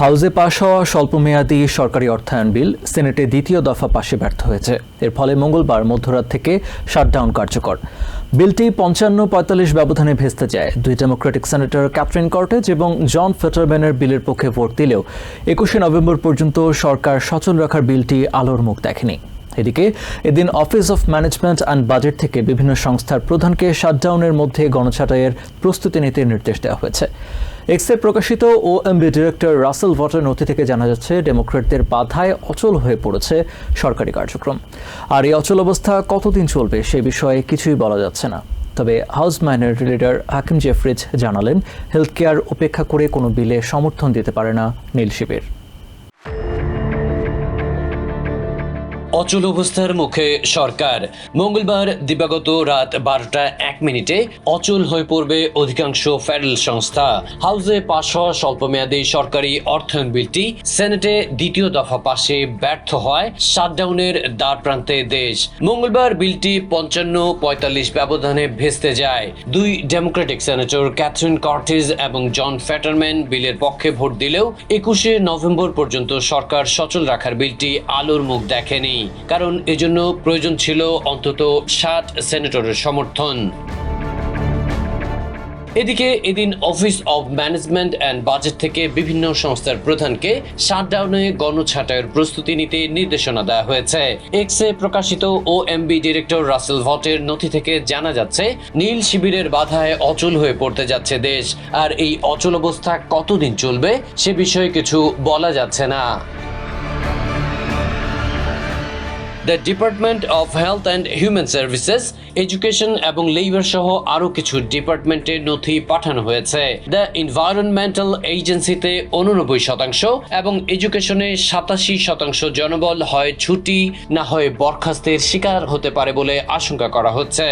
হাউজে পাশ হওয়া স্বল্পমেয়াদী সরকারি অর্থায়ন বিল সেনেটে দ্বিতীয় দফা পাশে ব্যর্থ হয়েছে। এর ফলে মঙ্গলবার মধ্যরাত থেকে শাটডাউন কার্যকর। বিলটি পঞ্চান্ন পঁয়তাল্লিশ ব্যবধানে ভেস্তে যায়। দুই ডেমোক্রেটিক সেনেটর ক্যাথরিন কর্টেজ এবং জন ফেটারম্যানের বিলের পক্ষে ভোট দিলেও একুশে নভেম্বর পর্যন্ত সরকার সচল রাখার বিলটি আলোর মুখ দেখেনি। এদিকে, এদিন office of management and budget থেকে বিভিন্ন সংস্থার প্রধানকে শাটডাউনের মধ্যে গণছাটাইয়ের প্রস্তুতি নিতে নির্দেশ দেওয়া হয়েছে। এক্সে প্রকাশিত ও এমবি ডিরেক্টর রাসেল ভটের নথি থেকে জানা যাচ্ছে ডেমোক্রেটদের বাধায় অচল হয়ে পড়েছে সরকারি কার্যক্রম। আর এই অচল অবস্থা কতদিন চলবে সে বিষয়ে কিছুই বলা যাচ্ছে না। তবে house minority leader Hakeem Jeffries জানালেন, হেলথ কেয়ার উপেক্ষা করে কোনো বিলে সমর্থন দিতে পারে না নীল শিবির। অচল অবস্থার মুখে সরকার। মঙ্গলবার দিবাগত রাত বারোটা এক মিনিটে অচল হয়ে পড়বে অধিকাংশ ফেডারেল সংস্থা। হাউসে পাশ হওয়া স্বল্পমেয়াদী সরকারি অর্থায়ন বিলটি সেনেটে দ্বিতীয় দফা পাশে ব্যর্থ হয় শাটডাউনের দ্বার প্রান্তে দেশ। মঙ্গলবার বিলটি পঞ্চান্ন পঁয়তাল্লিশ ব্যবধানে ভেস্তে যায়। দুই ডেমোক্রেটিক সেনেটর ক্যাথরিন কর্টিজ এবং জন ফ্যাটারম্যান বিলের পক্ষে ভোট দিলেও একুশে নভেম্বর পর্যন্ত সরকার সচল রাখার বিলটি আলোর মুখ দেখেনি। কারণ এজন্য প্রয়োজন ছিল অন্তত ষাট সেনেটরের সমর্থন। এদিকে এদিন office of management and budget থেকে বিভিন্ন সংস্থার প্রধানকে শাটডাউনে গণছাটাইয়ের প্রস্তুতি নিতে নির্দেশনা দেওয়া হয়েছে। এক্সে প্রকাশিত ও এমবি ডিরেক্টর রাসেল ভটের নথি থেকে জানা যাচ্ছে, নীল শিবিরের বাধায় অচল হয়ে পড়তে যাচ্ছে দেশ। আর এই অচল অবস্থা কতদিন চলবে, সে বিষয়ে কিছু বলা যাচ্ছে না। The department of health and human services education এবং লেবার সহ আরও কিছু ডিপার্টমেন্টের নথি পাঠানো হয়েছে। দ্য এনভায়রনমেন্টাল এজেন্সিতে উননব্বই শতাংশ এবং এডুকেশনে সাতাশি শতাংশ জনবল হয় ছুটি, না হয় বরখাস্তের শিকার হতে পারে বলে আশঙ্কা করা হচ্ছে।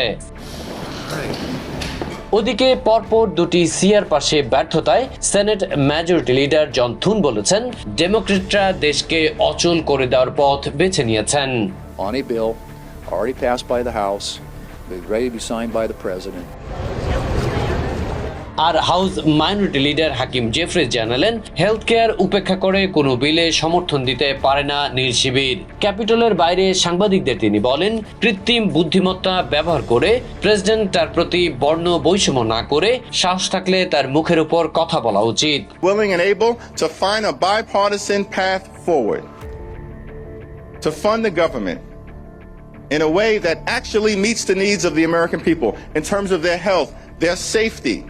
ওদিকে পরপর দুটি সিআর পাশে ব্যর্থতায় senate majority leader John Thune বলেছেন ডেমোক্রেটরা দেশকে অচল করে দেওয়ার পথ বেছে নিয়েছেন। On a bill already passed by the House, ready to be signed by the President. R house minority leader Hakeem Jeffries জানালেন হেলথ কেয়ার উপেক্ষা করে কোনো বিলে সমর্থন দিতে পারে না নীল শিবির। ক্যাপিটলের বাইরে সাংবাদিকদের তিনি বলেন কৃত্রিম বুদ্ধিমত্তা ব্যবহার করে প্রেসিডেন্ট তার প্রতি বর্ণ বৈষম্য না করে সাহস থাকলে তার মুখের উপর কথা বলা উচিত। Willing and able to find a bipartisan path forward. To fund the government in a way that actually meets the needs of the American people in terms of their health, their safety,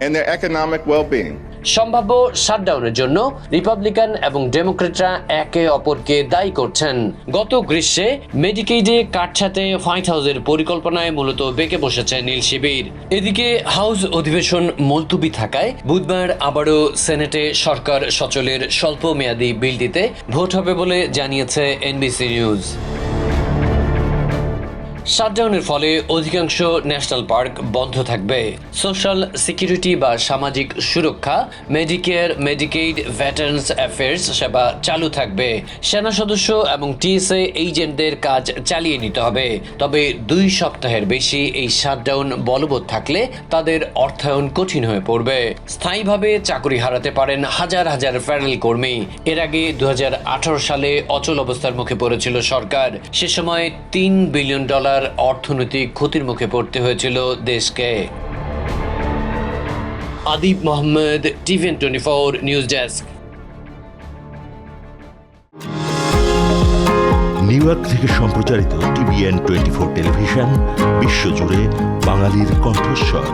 and their economic well being. সম্ভাব্য শাটডাউনের জন্য Republican এবং ডেমোক্রেটরা একে অপরকে দায়ী করছেন। গত গ্রীষ্মে মেডিকেইডে কাটছাতে white হাউসের পরিকল্পনায় মূলত বেঁকে বসেছে নীল শিবির। এদিকে হাউস অধিবেশন মুলতুবি থাকায় বুধবার আবারও সেনেটে সরকার সচলের স্বল্প মেয়াদী বিলটিতে ভোট হবে বলে জানিয়েছে এনবিসি নিউজ। শাটডাউনের ফলে অধিকাংশ ন্যাশনাল পার্ক বন্ধ থাকবে। সোশ্যাল সিকিউরিটি বা সামাজিক সুরক্ষা মেডিকেয়ার মেডিকেইড ভেটার্নস অ্যাফেয়ার্স সেবা চালু থাকবে। সেনা সদস্য এবং টিএসএ এজেন্টদের কাজ চালিয়ে নিতে হবে। তবে দুই সপ্তাহের বেশি এই শাটডাউন বলবৎ থাকলে তাদের অর্থায়ন কঠিন হয়ে পড়বে। স্থায়ীভাবে চাকরি হারাতে পারেন হাজার হাজার ফেডারেল কর্মী। এর আগে দু হাজার আঠারো সালে অচল অবস্থার মুখে পড়েছিল সরকার। সে সময় তিন বিলিয়ন ডলার অর্থনৈতিক ক্ষতির মুখে পড়তে হয়েছিল দেশকে। Adib Mohammad TVN twenty four news desk. New York থেকে সম্প্রচারিত টিভিএন টোয়েন্টি ফোর টেলিভিশন, বিশ্বজুড়ে বাঙালির কণ্ঠস্বর।